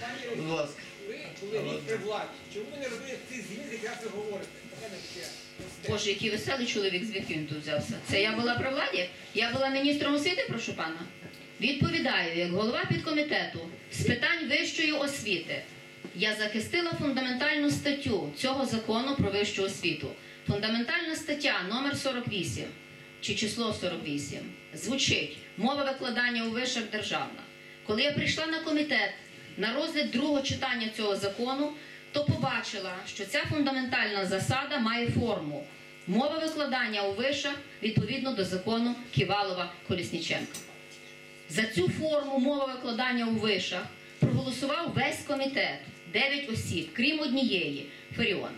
Пані Будь ласка. ви були рік при владі. Чому ви не робили цих змін, якраз ви говорите? Таке не. Боже, який веселий чоловік, звідки він тут взявся? Це я була при владі? Я була міністром освіти, прошу пана. Відповідаю, як голова підкомітету з питань вищої освіти. Я захистила фундаментальну статтю цього закону про вищу освіту. Фундаментальна стаття номер 48 чи число 48 звучить мова викладання у вишах державна. Коли я прийшла на комітет на розгляд другого читання цього закону, то побачила, що ця фундаментальна засада має форму мова викладання у вишах відповідно до закону Ківалова Колісніченка. За цю форму мови викладання у вишах проголосував весь комітет, 9 осіб, крім однієї Фаріон.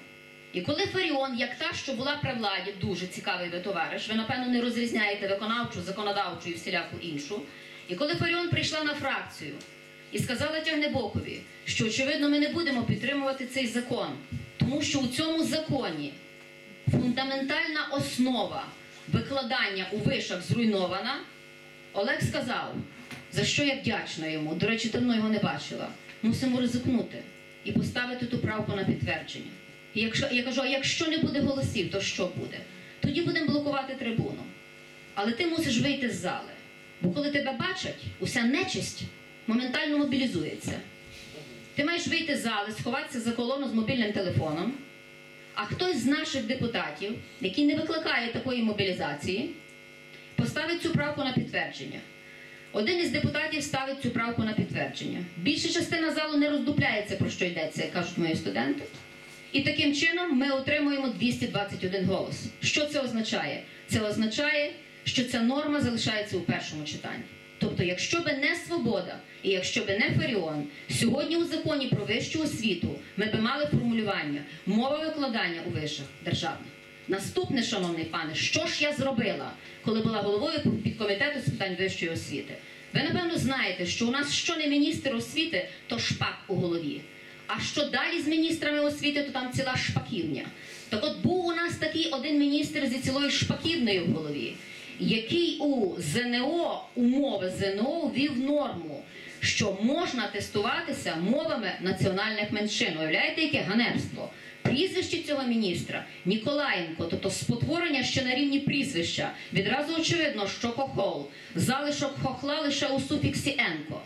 І коли Фаріон, як та, що була при владі, дуже цікавий ви товариш, ви напевно не розрізняєте виконавчу, законодавчу і всіляку іншу. І коли Фаріон прийшла на фракцію і сказала Тягнебокові, що очевидно ми не будемо підтримувати цей закон, тому що у цьому законі фундаментальна основа викладання у вишах зруйнована. Олег сказав, за що я вдячна йому. До речі, давно його не бачила. Мусимо ризикнути і поставити ту правку на підтвердження. І якщо я кажу, а якщо не буде голосів, то що буде? Тоді будемо блокувати трибуну. Але ти мусиш вийти з зали. Бо коли тебе бачать, уся нечисть моментально мобілізується. Ти маєш вийти з зали, сховатися за колону з мобільним телефоном. А хтось з наших депутатів, який не викликає такої мобілізації, поставить цю правку на підтвердження. Один із депутатів ставить цю правку на підтвердження. Більша частина залу не роздупляється, про що йдеться, як кажуть мої студенти. І таким чином ми отримуємо 221 голос. Що це означає? Це означає, що ця норма залишається у першому читанні. Тобто, якщо би не свобода і якщо би не Фаріон, сьогодні у законі про вищу освіту ми би мали формулювання мова викладання у вишах державних. Наступне, шановний пане, що ж я зробила, коли була головою підкомітету з питань вищої освіти? Ви напевно знаєте, що у нас що не міністр освіти, то шпак у голові. А що далі з міністрами освіти, то там ціла шпаківня. Так от був у нас такий один міністр зі цілою шпаківною в голові, який у ЗНО, умови ЗНО ввів норму, що можна тестуватися мовами національних меншин. Уявляєте, яке ганебство? Прізвище цього міністра Ніколаєнко, тобто спотворення ще на рівні прізвища. Відразу очевидно, що хохол, залишок хохла лише у суфіксі енко.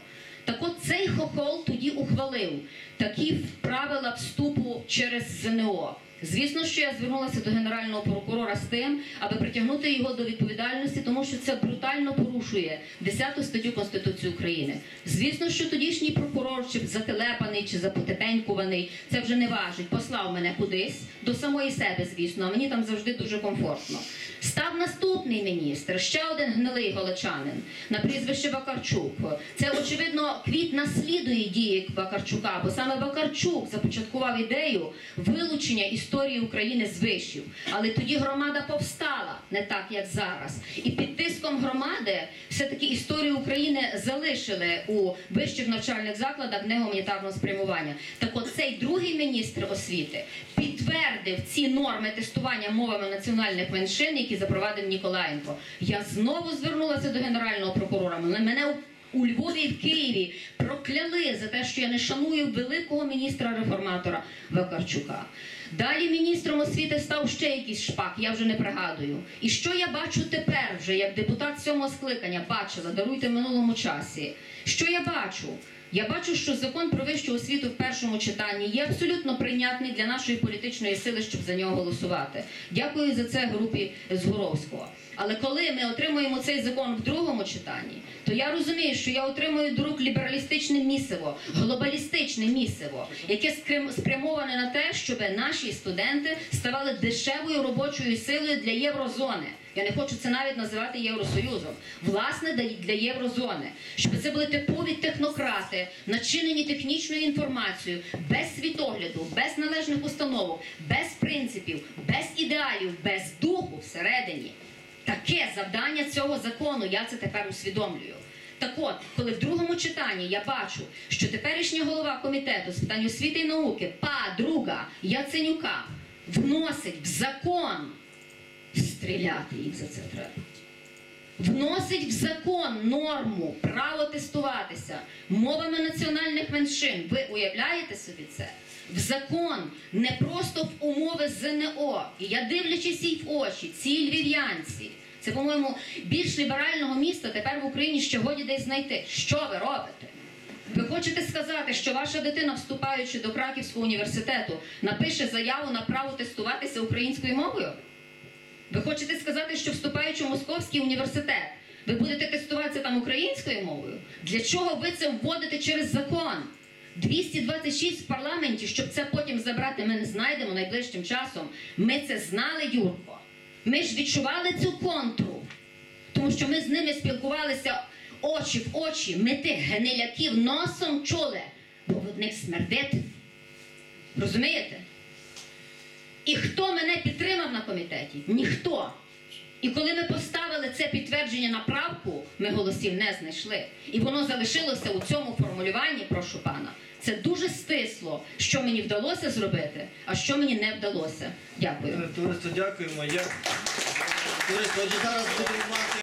Так от цей хохол тоді ухвалив такі правила вступу через ЗНО. Звісно, що я звернулася до генерального прокурора з тим, аби притягнути його до відповідальності, тому що це брутально порушує 10 статтю Конституції України. Звісно, що тодішній прокурор, чи зателепаний, чи запотепенькуваний, це вже не важить. Послав мене кудись до самої себе, звісно, а мені там завжди дуже комфортно. Став наступний міністр, ще один гнилий голочанин на прізвище Вакарчук. Це очевидно квіт наслідує дії Вакарчука, бо саме Вакарчук започаткував ідею вилучення історії України з вишів. Але тоді громада повстала не так, як зараз. І під тиском громади все-таки історію України залишили у вищих навчальних закладах негуманітарного спрямування. Так от цей другий міністр освіти підтвердив ці норми тестування мовами національних меншин, які запровадив Ніколаєнко. Я знову звернулася до генерального прокурора. Мене у Львові і в Києві прокляли за те, що я не шаную великого міністра реформатора Вакарчука. Далі міністром освіти став ще якийсь шпак, я вже не пригадую. І що я бачу тепер, вже як депутат сьомого скликання, бачила, даруйте в минулому часі. Що я бачу? Я бачу, що закон про вищу освіту в першому читанні є абсолютно прийнятний для нашої політичної сили, щоб за нього голосувати. Дякую за це групі Згуровського. Але коли ми отримуємо цей закон в другому читанні, то я розумію, що я отримую до лібералістичне місиво, глобалістичне місиво, яке спрямоване на те, щоб наші студенти ставали дешевою робочою силою для єврозони. Я не хочу це навіть називати Євросоюзом. Власне, для- єврозони, щоб це були типові технократи, начинені технічною інформацією, без світогляду, без належних установок, без принципів, без ідеалів, без духу всередині. Таке завдання цього закону, я це тепер усвідомлюю. Так от, коли в другому читанні я бачу, що теперішня голова комітету з питань освіти і науки, подруга Яценюка, вносить в закон стріляти їх за це треба. вносить в закон норму право тестуватися мовами національних меншин. Ви уявляєте собі це? В закон не просто в умови ЗНО. І я дивлячись їй в очі, цій львів'янці. Це, по-моєму, більш ліберального міста тепер в Україні ще годі десь знайти. Що ви робите? Ви хочете сказати, що ваша дитина, вступаючи до Краківського університету, напише заяву на право тестуватися українською мовою? Ви хочете сказати, що вступаючи в Московський університет, ви будете тестуватися там українською мовою? Для чого ви це вводите через закон? 226 в парламенті, щоб це потім забрати, ми не знайдемо найближчим часом. Ми це знали, Юрко. Ми ж відчували цю контру. Тому що ми з ними спілкувалися очі в очі. Ми тих гниляків носом чули, бо в них смердить. Розумієте? І хто мене підтримав на комітеті? Ніхто. І коли ми поставили це підтвердження на правку, ми голосів не знайшли. І воно залишилося у цьому формулюванні, прошу пана. Це дуже стисло, що мені вдалося зробити, а що мені не вдалося. Дякую. Туристо, дякуємо. Я... Туристо, зараз будемо мати.